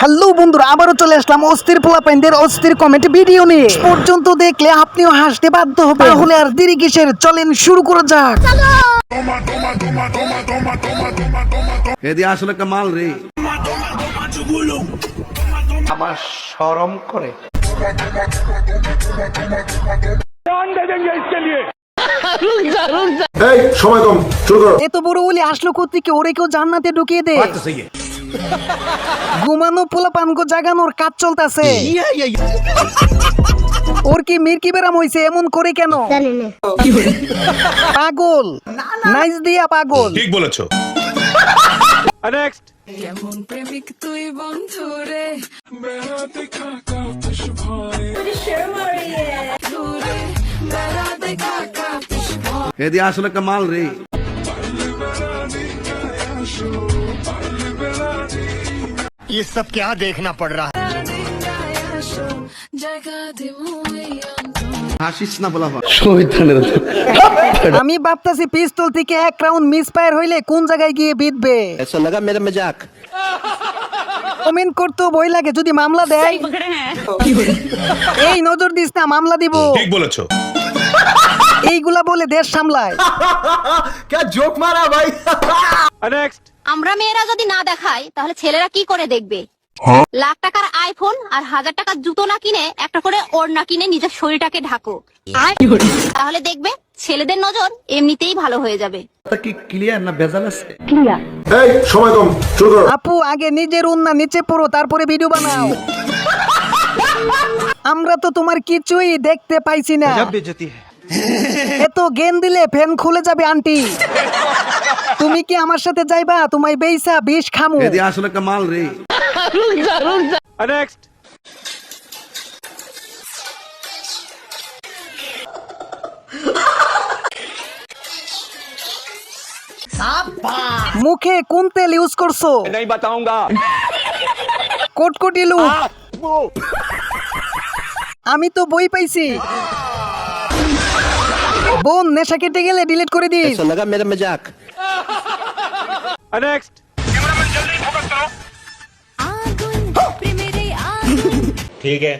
Hello বন্ধুরা আবারও চলে আসলাম অস্থির পোলাপাইনদের অস্থির কমেন্ট ভিডিও নিয়ে। পর্যন্ত দেখলে আপনিও হাসতে বাধ্য হবে তাহলে আর দেরি কিসের? চলেন শুরু করা যাক। এদি আসলে একটা মাল রে। আমার শরম করে। এই সময় কম শুরু করো। এত বড় ওলি আসলো কোথেকে ওরে কেউ জান্নাতে ঢুকিয়ে দে। ঘুমানো পোলাপানগো জাগানোর কাজ চলতেছে। ওর কি মির্কি বেরাম হইছে এমন করে কেন? পাগল। নাইস দিয়া পাগল। ঠিক বলেছ। কেমন প্রেমিক তুই বন্ধু রে? বেড়াতে কাকা এদি আসলে একটা মাল রে। ये सब क्या देखना पड़ रहा है জায়গা দেবো এই অন্তর হাসিস না বলা আমি ভাবতাছি পিস্তল থেকে এক রাউন্ড মিস ফায়ার হইলে কোন জায়গায় গিয়ে বিঁধবে ऐसा लगा मेरा मजाक কমেন্ট করতে বই লাগে যদি মামলা দেয় এই নজর দিস না মামলা দিব ঠিক বলেছো এইগুলা বলে দেশ সামলায়। কে জোক মারা ভাই? নেক্সট আমরা মেয়েরা যদি না দেখাই তাহলে ছেলেরা কি করে দেখবে? হ্যাঁ? লাখ টাকার আইফোন আর হাজার টাকার জুতো না কিনে একটা করে ওড়না কিনে নিজের শরীরটাকে ঢাকো। তাহলে দেখবে ছেলেদের নজর এমনিতেই ভালো হয়ে যাবে। কি ক্লিয়ার না আছে? ক্লিয়ার সময় কম আপু আগে নিজের ওড়না নিচে পড়ো তারপরে ভিডিও বানাও। আমরা তো তোমার কিছুই দেখতে পাইছি না। এত গেন দিলে ফ্যান খুলে যাবে আন্টি তুমি কি আমার সাথে যাইবা তোমায় বেইসা বিষ খামু এদি আসলে একটা মাল রে মুখে কোন তেল ইউজ করছো नहीं बताऊंगा কোটকোটি লুক আমি তো বই পাইছি বোন নেশা কেটে গেলে ডিলিট করে দিস। লাগা মেরে মজাক। নেক্সট ক্যামেরাম্যান জলদি ফোকাস করো। আগুন প্রেমের আগুন। ঠিক है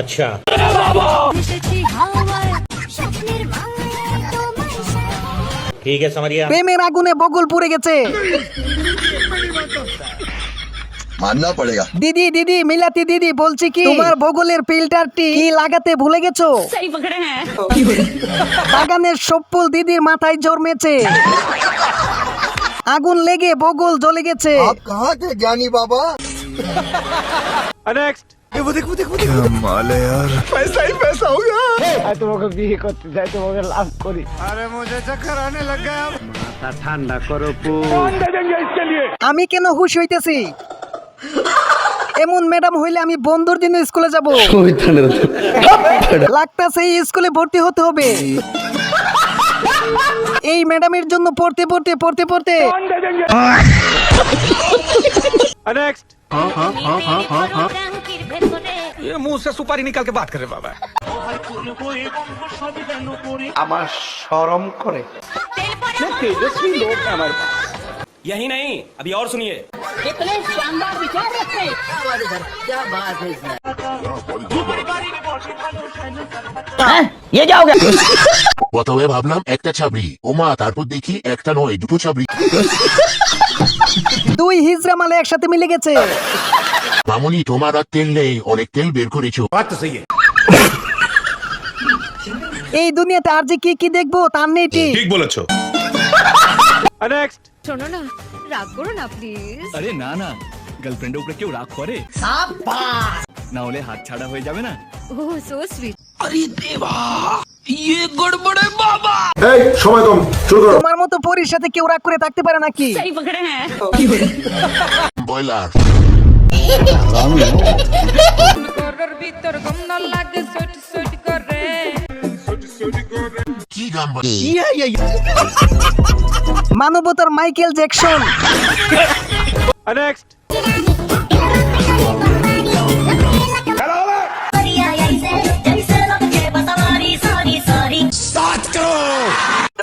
আচ্ছা ঠিক আছে প্রেমের আগুনে বগল পুড়ে গেছে। मानना पड़ेगा দিদি দিদি মিলাতি দিদি বলছি কি তোমার বগলের ফিল্টারটি কি লাগাতে ভুলে গেছো বাগানের সপ্পুল দিদির মাথায় জন্মেছে আগুন লেগে বগল জ্বলে গেছে कहाँ थे ज्ञानी बाबा আমি কেন হুশ হইতেছি এমন ম্যাডাম হইলে আমি বন্ধুর দিনে স্কুলে যাব। লাগতাছে সেই স্কুলে ভর্তি হতে হবে। এই ম্যাডামের জন্য পড়তে পড়তে পড়তে পড়তে। আমার শরম করে। প্রথমে ভাবলাম একটা ছাবড়ি ওমা তারপর দেখি একটা নয় দুটো ছাবড়ি দুই হিজরা মালে একসাথে মিলে গেছে মামুনি তোমার আর তেল নেই অনেক তেল বের করেছো बात तो सही है এই দুনিয়াতে আর যে কি কি দেখবো তার নেই ঠিক ঠিক বলেছো শোনো না রাগ করো না প্লিজ আরে না না গার্লফ্রেন্ডের উপরে কেউ রাগ করে? না হলে হাত ছাড়া হয়ে যাবে না? ও সো সুইট এই সময় কম শুরু করো। তোমার মতো পরির সাথে কেউ রাগ করে থাকতে পারে নাকি? বয়লার লাগে সুইট সুইট করে কি গান বলে? মানবতার মাইকেল জ্যাকসন।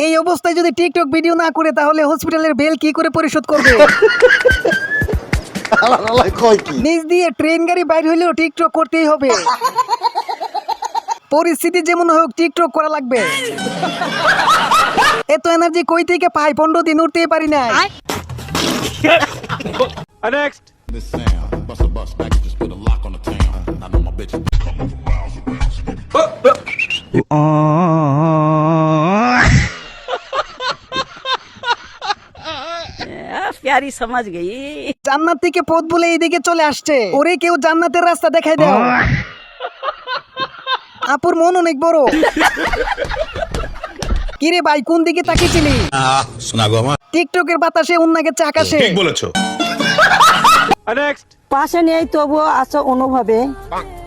এই অবস্থায় যদি টিকটক ভিডিও না করে তাহলে হসপিটালের বেল কি করে পরিশোধ করবে? নিজ দিয়ে ট্রেন গাড়ি বাইর হইলেও টিকটক করতেই হবে। পরিস্থিতি যেমন হোক টিকটক করা লাগবে। এত এনার্জি কই থেকে পাই? পনেরো দিন উঠতেই পারি না প্যারি সমাজ গেই জান্নাত থেকে পথ বলে এইদিকে চলে আসছে। ওরে কেউ জান্নাতের রাস্তা দেখাই দাও। আপুর মন অনেক বড়। কিরে ভাই কোন দিকে তাকিয়েছিলি? শোনাগো আমার। টিকটকের বাতাসে উন্নাকে চাকাশে। ঠিক বলেছ। পাশে নেই তবুও আছো অনুভবে।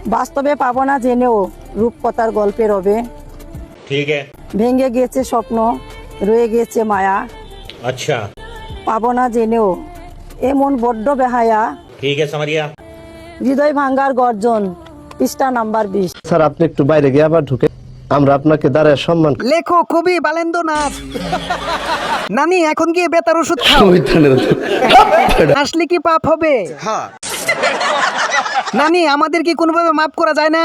বাস্তবে পাবো না জেনেও রূপকথার গল্পের রবে ঠিক ভেঙে গেছে স্বপ্ন রয়ে গেছে মায়া। আচ্ছা। পাবো না জেনেও। এমন বড্ড বেহায়া। ঠিক আছে হৃদয় ভাঙ্গার গর্জন পৃষ্ঠা নাম্বার বিশ। স্যার আপনি একটু বাইরে গিয়ে আবার ঢুকে আমরা আপনাকে দাঁড়ায় সম্মান লেখো কবি বালেন্দ্রনাথ নানি এখন গিয়ে বেতার ওষুধ খাও। আসলে কি পাপ হবে? হ্যাঁ। নানি আমাদের কি কোনোভাবে মাফ করা যায় না?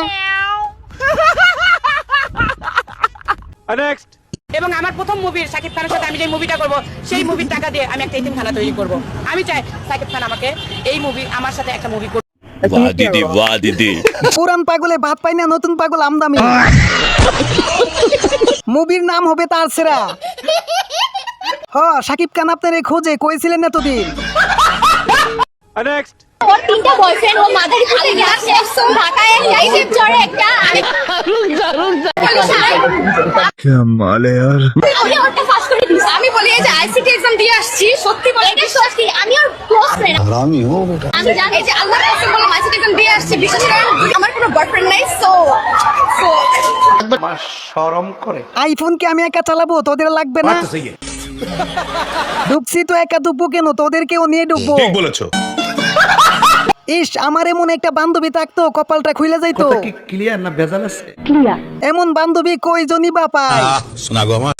এবং আমার প্রথম মুভির সাকিব খানের সাথে আমি যে মুভিটা করব সেই মুভির টাকা দিয়ে আমি একটা ইতিমখানা তৈরি করব। আমি চাই সাকিব খান আমাকে এই মুভি আমার সাথে একটা মুভি বাহ দিদি বাহ দিদি। পুরান পাগলে ভাত পাই না নতুন পাগল আমদামি। মুভির নাম হবে তার সেরা। হ সাকিব খান আপনার এই খোঁজে কইছিলেন না তোদিন নেক্সট ওর আমি বলি এই যে আইসিটি এক্সাম দিয়ে আসছি সত্যি বলে এটা সত্যি আমি ওর ক্লোজ ফ্রেন্ড আমি হো আমি জানি যে আল্লাহর কসম বলে আইসিটি এক্সাম দিয়ে আসছি বিশেষ করে আমার কোনো বয়ফ্রেন্ড নাই সো সো শরম করে। আইফোন কি আমি একা চালাবো তোদের লাগবে না? ঢুকছি তো একা ঢুকবো কেন? তোদেরকেও নিয়ে ঢুকবো বলেছ। ইস আমার এমন একটা বান্ধবী থাকতো কপালটা খুলে যাইতো। কি ক্লিয়ার না ভেজাল আছে? ক্লিয়ার এমন বান্ধবী কয়জনই বা পায়? শোনা গো আমার।